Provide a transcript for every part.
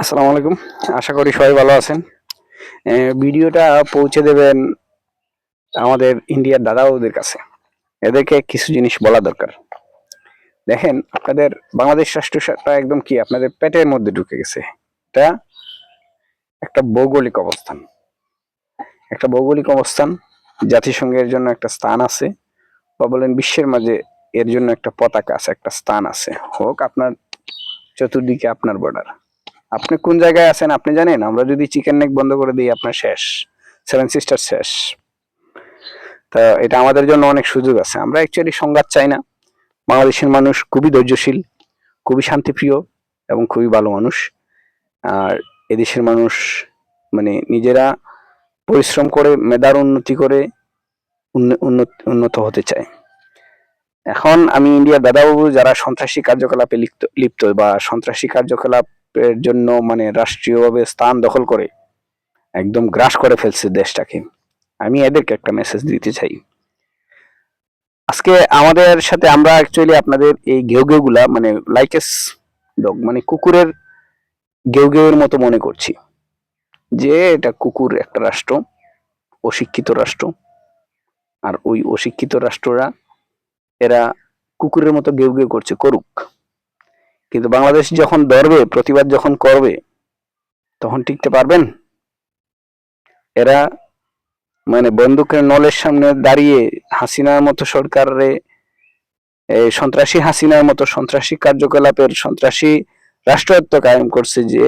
আসসালামু আলাইকুম। আশা করি সবাই ভালো আছেন। ভিডিওটা পৌঁছে দেবেন আমাদের ইন্ডিয়ার দাদা বৌদের কাছে। এদেরকে কিছু জিনিস বলা দরকার। দেখেন, আপনাদের বাংলাদেশ রাষ্ট্রটা একদম কি? আপনাদের পেটের মধ্যে ঢুকে গেছে। এটা একটা ভৌগোলিক অবস্থান। একটা ভৌগোলিক অবস্থান, জাতিসংঘের জন্য একটা স্থান আছে বা বলেন বিশ্বের মাঝে এর জন্য একটা পতাকা আছে, একটা স্থান আছে। হোক, আপনার চতুর্দিকে আপনার বর্ডার আপনি কোন জায়গায় আছেন আপনি জানেন? আমরা যদি চিকেন নেক বন্ধ করে দিই, আপনার শেষ। সেভেন সিস্টার শেষ। তা এটা আমাদের জন্য অনেক সুযোগ আছে। আমরা অ্যাকচুয়ালি সংঘাত চাই না। বাংলাদেশের মানুষ খুবই ধৈর্যশীল, খুবই শান্তিপ্রিয় এবং খুবই ভালো মানুষ। আর এদেশের মানুষ মানে নিজেরা পরিশ্রম করে, মেধার উন্নতি করে উন্ন- উন্নত হতে চায়। এখন আমি ইন্ডিয়ার দাদাবাবু যারা সন্ত্রাসী কার্যকলাপে লিপ্ত লিপ্ত বা সন্ত্রাসী কার্যকলাপের জন্য মানে রাষ্ট্রীয়ভাবে স্থান দখল করে একদম গ্রাস করে ফেলছে দেশটাকে। আমি এদেরকে একটা মেসেজ দিতে চাই। আজকে আমাদের সাথে আমরা অ্যাকচুয়ালি আপনাদের এই ঘেউ ঘেউ গুলা মানে লাইকেস ডগ মানে কুকুরের ঘেউ ঘেউয়ের মতো মনে করছি। যে এটা কুকুর একটা রাষ্ট্র, অশিক্ষিত রাষ্ট্র। আর ওই অশিক্ষিত রাষ্ট্ররা এরা কুকুরের মতো ঘেউ গেউ করছে, করুক। কিন্তু বাংলাদেশ যখন ধরবে, প্রতিবাদ যখন করবে, তখন টিকতে পারবেন? এরা মানে বন্দুকের নলের সামনে দাঁড়িয়ে হাসিনার মতো সরকারে সন্ত্রাসী হাসিনার মতো সন্ত্রাসী কার্যকলাপের সন্ত্রাসী রাষ্ট্রায়ত্ত কায়েম করছে যে,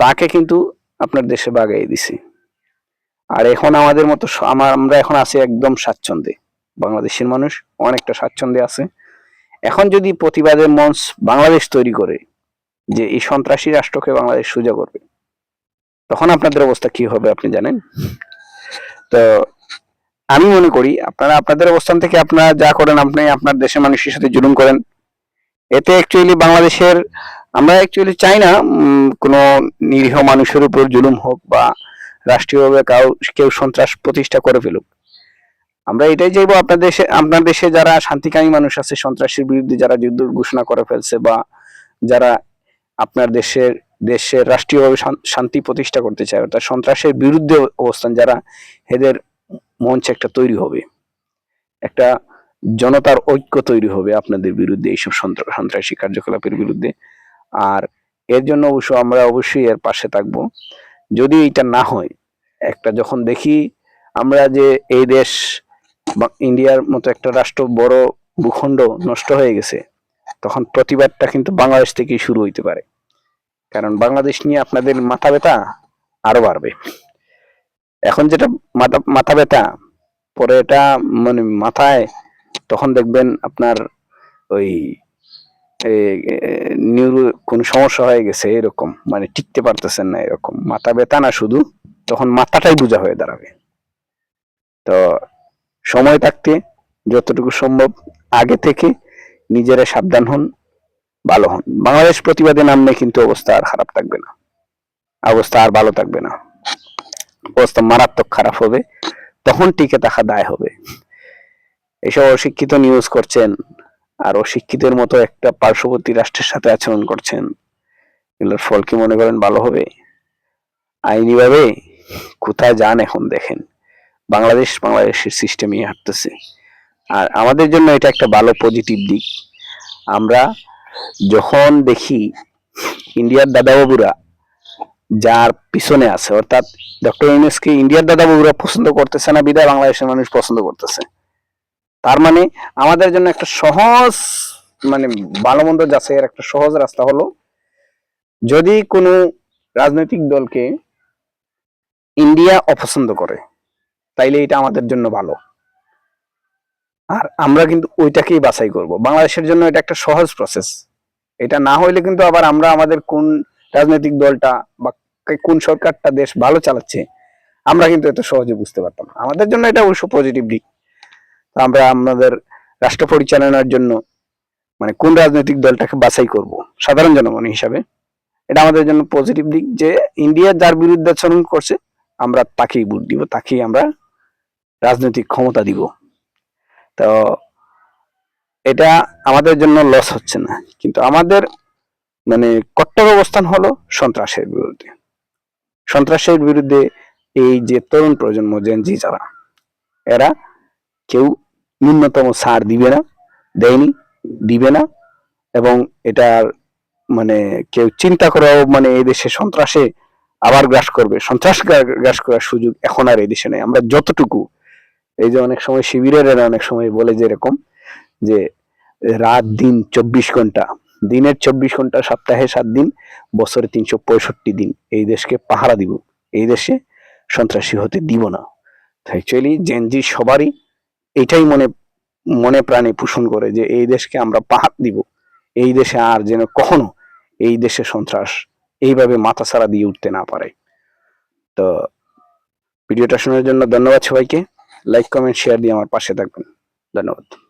তাকে কিন্তু আপনার দেশে বাগাই দিছে। আর এখন আমাদের মতো আমার আমরা এখন আছি একদম স্বাচ্ছন্দ্যে। বাংলাদেশের মানুষ অনেকটা স্বাচ্ছন্দ্যে আছে। এখন যদি প্রতিবাদের মঞ্চ বাংলাদেশ তৈরি করে যে এই সন্ত্রাসী রাষ্ট্রকে বাংলাদেশ সোজা করবে, তখন আপনাদের অবস্থা কি হবে আপনি জানেন? তো আমি মনে করি আপনারা আপনাদের অবস্থান থেকে আপনারা যা করেন, আপনি আপনার দেশের মানুষের সাথে জুলুম করেন। এতে অ্যাকচুয়ালি বাংলাদেশের, আমরা অ্যাকচুয়ালি চাই না কোনো নিরীহ মানুষের উপর জুলুম হোক বা রাষ্ট্রীয়ভাবে কাউ, কেউ সন্ত্রাস প্রতিষ্ঠা করে ফেলুক। আমরা এটাই চাইব আপনার দেশে আপনার দেশে যারা শান্তিকামী মানুষ আছে, সন্ত্রাসের বিরুদ্ধে যারা যুদ্ধ ঘোষণা করে ফেলছে বা যারা আপনার দেশের দেশের রাষ্ট্রীয়ভাবে শান্তি প্রতিষ্ঠা করতে চায়, অর্থাৎ সন্ত্রাসের বিরুদ্ধে অবস্থান, যারা এদের মঞ্চ একটা তৈরি হবে। একটা জনতার ঐক্য তৈরি হবে আপনাদের বিরুদ্ধে এইসব সন্ত্রাসী কার্যকলাপের বিরুদ্ধে। আর এর জন্য অবশ্য আমরা অবশ্যই এর পাশে থাকব। যদি এটা না হয়, একটা যখন দেখি আমরা যে এই দেশ ইন্ডিয়ার মতো একটা রাষ্ট্র বড় ভূখণ্ড নষ্ট হয়ে গেছে, তখন প্রতিবাদটা কিন্তু বাংলাদেশ থেকেই শুরু হইতে পারে। কারণ বাংলাদেশ নিয়ে আপনাদের মাথা ব্যথা আরও বাড়বে। এখন যেটা মাথা মাথা ব্যথা, পরে এটা মানে মাথায় তখন দেখবেন আপনার ওই নিউরো কোন সমস্যা হয়ে গেছে এরকম মানে টিকতে পারতেছেন না এরকম। মাথা ব্যথা না শুধু, তখন মাথাটাই বোঝা হয়ে দাঁড়াবে। তো সময় থাকতে যতটুকু সম্ভব আগে থেকে নিজেরা সাবধান হন, ভালো হন। বাংলাদেশ প্রতিবাদে নামলে কিন্তু অবস্থা আর খারাপ থাকবে না। অবস্থা আর ভালো থাকবে না। অবস্থা মারাত্মক খারাপ হবে। তখন টিকে থাকা দায় হবে। এসব অশিক্ষিত নিউজ করছেন আর অশিক্ষিতের মতো একটা পার্শ্ববর্তী রাষ্ট্রের সাথে আচরণ করছেন। এগুলোর ফল কি মনে করেন ভালো হবে? আইনিভাবে কোথায় যান এখন দেখেন। বাংলাদেশ বাংলাদেশের সিস্টেমই হাঁটতেছে। আর আমাদের জন্য এটা একটা ভালো পজিটিভ দিক। আমরা যখন দেখি ইন্ডিয়ার দাদাবাবুরা যার পিছনে আছে, অর্থাৎ ডক্টর ইউনুসকে ইন্ডিয়ার দাদাবাবুরা পছন্দ করতেছে না, বিদায় বাংলাদেশের মানুষ পছন্দ করতেছে। তার মানে আমাদের জন্য একটা সহজ মানে ভালো মন্দ যাচাইয়ের একটা সহজ রাস্তা হলো, যদি কোনো রাজনৈতিক দলকে ইন্ডিয়া অপছন্দ করে তাইলে এটা আমাদের জন্য ভালো। আর আমরা কিন্তু ওইটাকেই বাছাই করব। বাংলাদেশের জন্য এটা একটা সহজ প্রসেস এটা না হইলে কিন্তু আবার আমরা আমাদের কোন রাজনৈতিক দলটা বা কোন সরকারটা দেশ ভালো চালাচ্ছে, আমরা কিন্তু এত সহজে বুঝতে পারতাম আমাদের জন্য এটা অবশ্য পজিটিভ দিক। আমরা আমাদের রাষ্ট্র পরিচালনার জন্য মানে কোন রাজনৈতিক দলটাকে বাছাই করব, সাধারণ জনগণ হিসাবে, এটা আমাদের জন্য পজিটিভ দিক যে ইন্ডিয়া যার বিরুদ্ধে আচরণ করছে, আমরা তাকেই ভোট দিব, তাকেই আমরা রাজনৈতিক ক্ষমতা দিব। তো এটা আমাদের জন্য লস হচ্ছে না। কিন্তু আমাদের মানে কট্টর অবস্থান হলো সন্ত্রাসের বিরুদ্ধে। সন্ত্রাসের বিরুদ্ধে এই যে তরুণ প্রজন্ম জেনজি যারা, এরা কেউ ন্যূনতম সার দিবে না, দেয়নি, দিবে না। এবং এটার মানে কেউ চিন্তা করেও মানে এই দেশে সন্ত্রাসে আবার গ্রাস করবে। সন্ত্রাস গ্রাস করার সুযোগ এখন আর এই দেশে নেই। আমরা যতটুকু এই যে অনেক সময় শিবিরের অনেক সময় বলে যে এরকম যে রাত দিন চব্বিশ ঘণ্টা, দিনের চব্বিশ ঘণ্টা, সপ্তাহে সাত দিন, বছরে তিনশো পঁয়ষট্টি দিন এই দেশকে পাহারা দিব। এই দেশে সন্ত্রাসী হতে দিব না। অ্যাকচুয়ালি জেনজি সবারই এটাই মনে মনে প্রাণে পোষণ করে যে এই দেশকে আমরা পাহাড় দিব। এই দেশে আর যেন কখনো এই দেশে সন্ত্রাস এইভাবে মাথা ছাড়া দিয়ে উঠতে না পারে। তো ভিডিওটা শোনার জন্য ধন্যবাদ সবাইকে। লাইক কমেন্ট শেয়ার দিয়ে আমার পাশে থাকবেন। ধন্যবাদ।